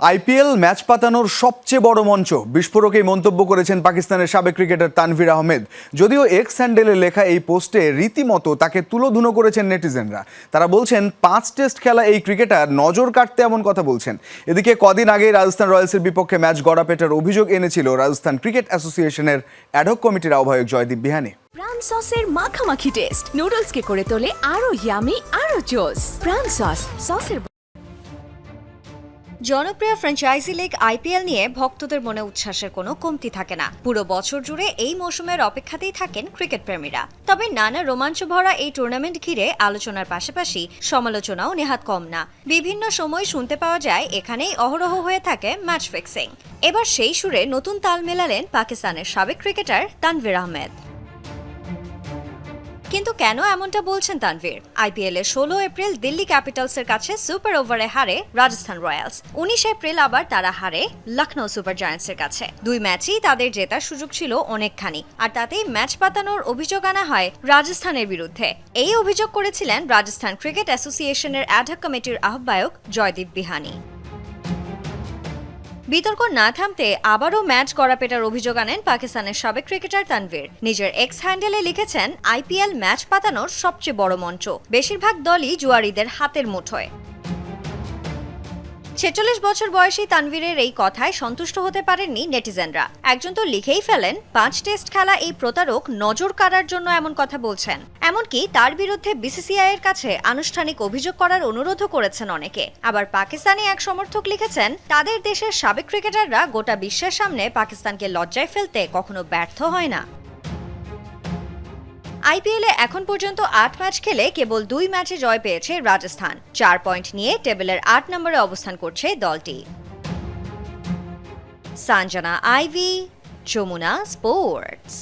IPL match পাতানোর সবচেয়ে বড় মঞ্চ। বিস্ফোরক এই মন্তব্য করেছেন পাকিস্তানের সাবেক ক্রিকেটার তানভীর আহমেদ। যদিও এক্স হ্যান্ডেলে লেখা এই পোস্টে রীতিমতো তাকে তুলোধুনো করেছেন নেটিজেনরা। তারা বলছেন, পাঁচ টেস্ট খেলা এই ক্রিকেটার নজর কাটতে এমন কথা বলছেন। এদিকে কদিন আগেই রাজস্থান রয়্যালসের বিপক্ষে ম্যাচ গড়াপেটার অভিযোগ এনেছিল রাজস্থান ক্রিকেট অ্যাসোসিয়েশনের অ্যাডহক কমিটির আহ্বায়ক জয়দীপ বিহানি। প্রাণ সসের মাখামাখি টেস্ট। নুডলসকে করে তোলে আরও ইয়ামি আরও জোস। প্রাণ সস, সসের জনপ্রিয় ফ্র্যাঞ্চাইজি লিগ আইপিএল নিয়ে ভক্তদের মনে উচ্ছ্বাসের কোনো কমতি থাকে না। পুরো বছর জুড়ে এই মৌসুমের অপেক্ষাতেই থাকেন ক্রিকেট প্রেমীরা তবে নানা রোমাঞ্চ ভরা এই টুর্নামেন্ট ঘিরে আলোচনার পাশাপাশি সমালোচনাও নেহাত কম না। বিভিন্ন সময় শুনতে পাওয়া যায়, এখানেই অহরহ হয়ে থাকে ম্যাচ ফিক্সিং। এবার সেই সুরে নতুন তাল মেলালেন পাকিস্তানের সাবেক ক্রিকেটার তানভীর আহমেদ। কিন্তু কেন এমনটা বলছেন তানভীর? আইপিএল এর ষোলো এপ্রিল দিল্লি ক্যাপিটালসের কাছে সুপার ওভারে হারে রাজস্থান রয়্যালস। উনিশ এপ্রিল আবার তারা হারে লখনৌ সুপার জায়ান্টসের কাছে। দুই ম্যাচেই তাদের জেতার সুযোগ ছিল অনেকখানি। আর তাতেই ম্যাচ পাতানোর অভিযোগ আনা হয় রাজস্থানের বিরুদ্ধে। এই অভিযোগ করেছিলেন রাজস্থান ক্রিকেট অ্যাসোসিয়েশনের অ্যাডহক কমিটির আহ্বায়ক জয়দীপ বিহানি। বিতর্ক না থামতে আবারও ম্যাচ গড়াপেটার অভিযোগ আনেন পাকিস্তানের সাবেক ক্রিকেটার তানভীর। নিজের এক্স হ্যান্ডেলে লিখেছেন, আইপিএল ম্যাচ পাতানোর সবচেয়ে বড় মঞ্চ। বেশিরভাগ দলই জুয়ারিদের হাতের মুঠোয়। ছেচল্লিশ বছর বয়সী তানভীরের এই কথায় সন্তুষ্ট হতে পারেননি নেটিজেনরা। একজন তো লিখেই ফেলেন, পাঁচ টেস্ট খেলা এই প্রতারক নজর কাড়ার জন্য এমন কথা বলছেন। এমনকি তার বিরুদ্ধে বিসিসিআই এর কাছে আনুষ্ঠানিক অভিযোগ করার অনুরোধও করেছেন অনেকে। আবার পাকিস্তানি এক সমর্থক লিখেছেন, তাদের দেশের সাবেক ক্রিকেটাররা গোটা বিশ্বের সামনে পাকিস্তানকে লজ্জায় ফেলতে কখনো ব্যর্থ হয় না। আইপিএলে এখন পর্যন্ত আট ম্যাচ খেলে কেবল দুই ম্যাচে জয় পেয়েছে রাজস্থান। চার পয়েন্ট নিয়ে টেবিলের আট নম্বরে অবস্থান করছে দলটি। Sanjana Ivy, Jamuna sports.